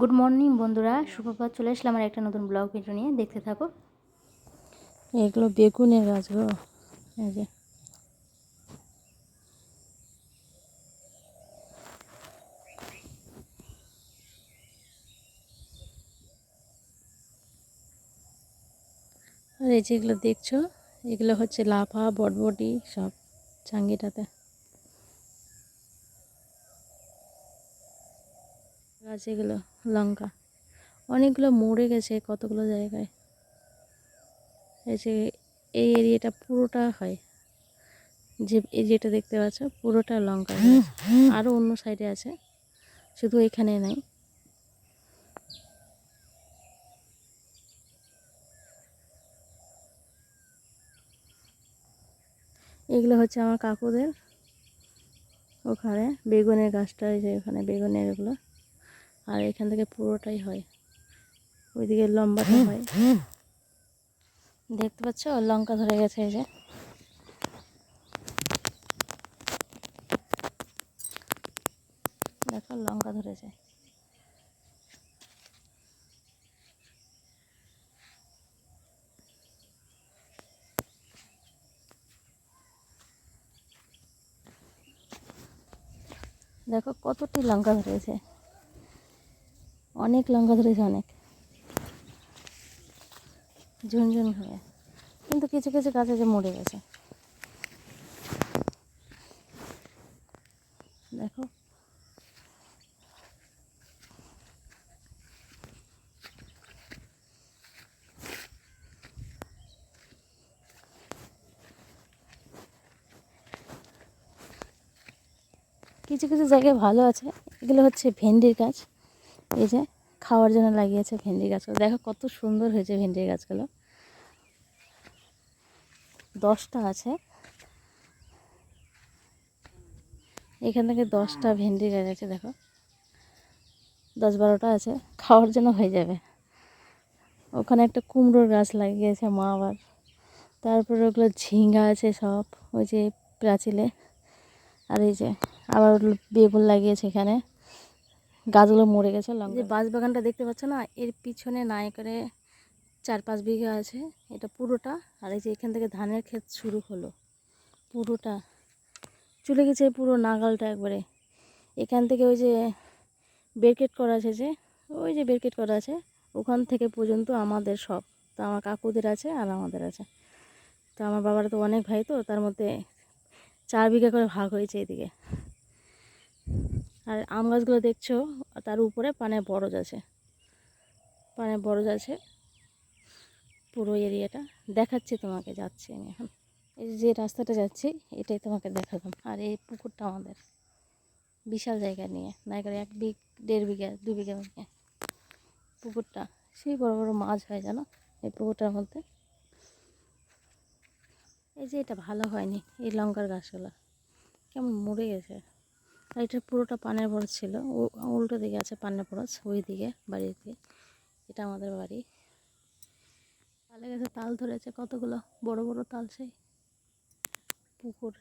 Good morning বন্ধুরা। সুপ্রভাত চলে আসলাম আমার একটা নতুন ব্লগ ভিডিও নিয়ে। দেখতে থাকো। এগুলো বেগুনের গাছ গো। আর এই যেগুলো দেখছ? এগুলো হচ্ছে লাফা, বটবটি সব চাঙ্গিটাতে। গাছ, এগুলো লঙ্কা। অনেকগুলো মরে গেছে কতগুলো জায়গায়। এই যে এই এরিয়াটা পুরোটা হয়। যে এরিয়াটা দেখতে পাচ্ছ, পুরোটা লঙ্কা আরও অন্য সাইডে আছে, শুধু এখানে নাই। এগুলো হচ্ছে আমার কাকুদের ওখানে বেগুনের গাছটা, এই যে ওখানে বেগুনের এগুলো। আর এখান থেকে পুরোটাই হয়। ওইদিকে লম্বাটা হয়। দেখতে পাচ্ছ? লঙ্কা ধরে গেছে এই যে। দেখো, লঙ্কা ধরেছে। দেখো, কতটি লঙ্কা ধরেছে। অনেক লঙ্কা ধরেছে অনেক। ঝুনঝুন হয়ে। কিন্তু কিছু কিছু গাছ আছে মরে গেছে। দেখো। কিছু কিছু জায়গায় ভালো আছে। এগুলো হচ্ছে ভেন্ডির গাছ। এই যে খাওয়ার জন্য লাগিয়েছে ভেন্ডি গাছগুলো। দেখো কত সুন্দর হয়েছে ভেন্ডি গাছগুলো। দশটা আছে। এখান থেকে দশটা ভেন্ডি গাছ আছে দেখো। দশ বারোটা আছে, খাওয়ার জন্য হয়ে যাবে। ওখানে একটা কুমড়োর গাছ লাগিয়েছে মা আবার। তারপরে ওগুলো ঝিঙ্গা আছে সব, ওই যে প্রাচীলে। আর এই যে আবার বেগুন লাগিয়েছে এখানে। গাছগুলো মরে গেছে লঙ্কা যে বাঁশ বাগানটা দেখতে পাচ্ছ না এর পিছনে নাই করে চার পাঁচ বিঘা আছে এটা পুরোটা আর এই যে এখান থেকে ধানের ক্ষেত শুরু হলো পুরোটা। চলে গেছে পুরো নাগালটা একবারে। এখান থেকে ওই যে বেরকেট করা আছে যে ওই যে বেরকেট করা আছে ওখান থেকে পর্যন্ত আমাদের সব। তো আমার কাকুদের আছে আর আমাদের আছে। তো আমার বাবার তো অনেক ভাই তো তার মধ্যে চার বিঘা করে ভাগ হয়েছে এদিকে। আর আম গাছগুলো দেখছ, তার উপরে পানে বরজ আছে। পানে বরজ আছে পুরো এরিয়াটা। দেখাচ্ছি তোমাকে, যাচ্ছি আমি এখন। এই যে রাস্তাটা যাচ্ছি, এটাই তোমাকে দেখালাম। আর এই পুকুরটা আমাদের। বিশাল জায়গা নিয়ে। নাই করে এক বিঘ, দেড় বিঘা, দু বিঘা বিঘা পুকুরটা, সেই বড় বড় মাছ হয়, জানো? এই পুকুরটার মধ্যে। এই যে এটা ভালো হয়নি, এই লঙ্কার গাছগুলো। কেমন মরে গেছে। আর এটা পুরোটা পানের ভরা ছিল। উল্টো দিকে আছে পানের বরজ, ওই দিকে, বাড়ির দিকে। এটা আমাদের বাড়ি। তালে গাছে তাল ধরেছে, কতগুলো? বড় বড় তাল সেই। পুকুর।